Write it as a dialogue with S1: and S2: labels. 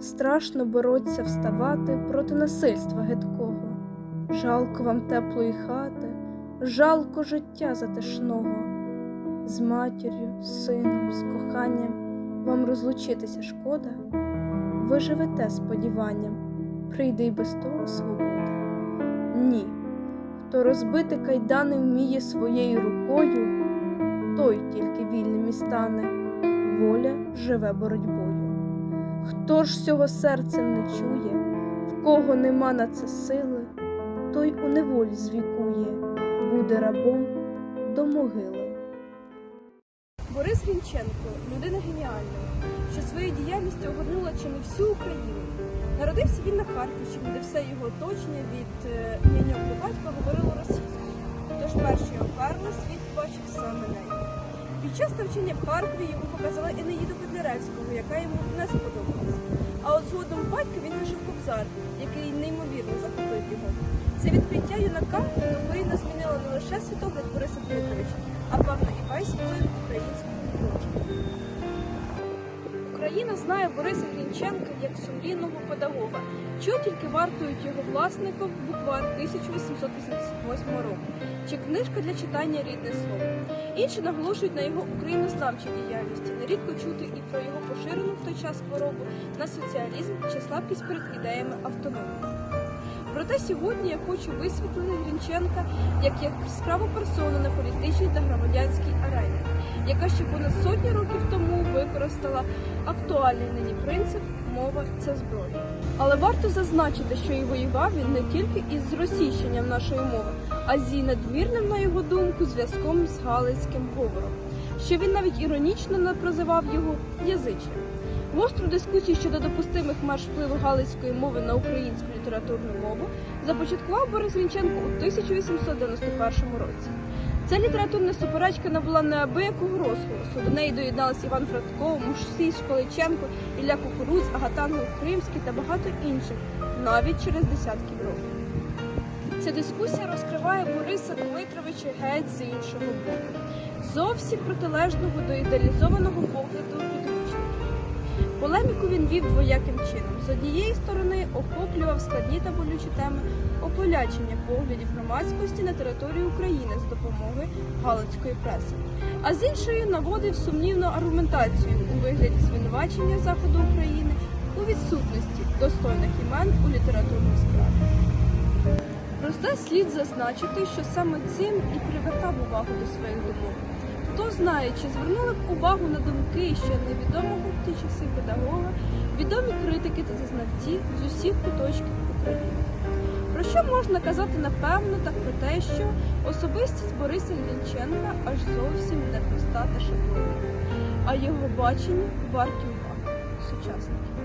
S1: Страшно бороться вставати проти насильства гидкого. Жалко вам теплої хати, жалко життя затишного. З матір'ю, з сином, з коханням вам розлучитися шкода. Ви живете сподіванням, прийде й без того свобода. Ні, хто розбити кайдани вміє своєю рукою, той тільки вільним і стане, воля живе боротьбою. Хто ж цього серцем не чує, в кого нема на це сили, той у неволі звікує, буде рабом до могили. Борис Грінченко людина геніальна, що своєю діяльністю огорнула чи не всю Україну. Народився він на Харківщині, де все його оточення від няньок до батька говорило російською. Тож перші його перли світ. Під час навчання в Харкові йому показали Енеїду Котляревського, яка йому не сподобалась. А от згодом батька він вижив Кобзар, який неймовірно захопив його. Це відкриття юнака Україна змінила не лише світогляд Бориса Дмитровича, а певно і весь вплив української культури. Україна знає Бориса Грінченка як сумлінного педагога, чого тільки вартують його власником буквар 1888 року, чи книжка для читання рідне слово. Інші наголошують на його українознавчій діяльності, нерідко чути і про його поширену в той час хворобу на соціалізм чи слабкість перед ідеями автономії. Проте сьогодні я хочу висвітлити Грінченка як яскраву персону на політичній та громадянській яка ще понад сотні років тому використала актуальний нині принцип мова це зброя. Але варто зазначити, що і воював він не тільки із зросійщенням нашої мови, а з її надмірним, на його думку, зв'язком з галицьким говором, що він навіть іронічно не прозивав його язичем. Гостру дискусію щодо допустимих меж впливу галицької мови на українську літературну мову започаткував Борис Грінченко у 1891 році. Ця літературна суперечка набула неабиякого розголосу. До неї доєдналися Іван Франко, Мушсій, Школиченко, Ілля Кукуруз, Агатангел Кримський та багато інших, навіть через десятків років. Ця дискусія розкриває Бориса Дмитровича геть з іншого боку, зовсім протилежного до ідеалізованого погляду підручників. Полеміку він вів двояким чином. З однієї сторони охоплював складні та болючі теми ополячення поглядів громадськості на території України з допомоги галицької преси, а з іншої наводив сумнівну аргументацію у вигляді звинувачення Заходу України у відсутності достойних імен у літературній справі. Проте слід зазначити, що саме цим і привертав увагу до своїх думок. Хто знає, чи звернули б увагу на думки ще невідомого в ті часи педагога, відомі критики та зазнавці з усіх куточків України. Про що можна казати напевно, так про те, що особистість Бориса Грінченка аж зовсім не проста та шаблонна, а його бачення варті уваги сучасників.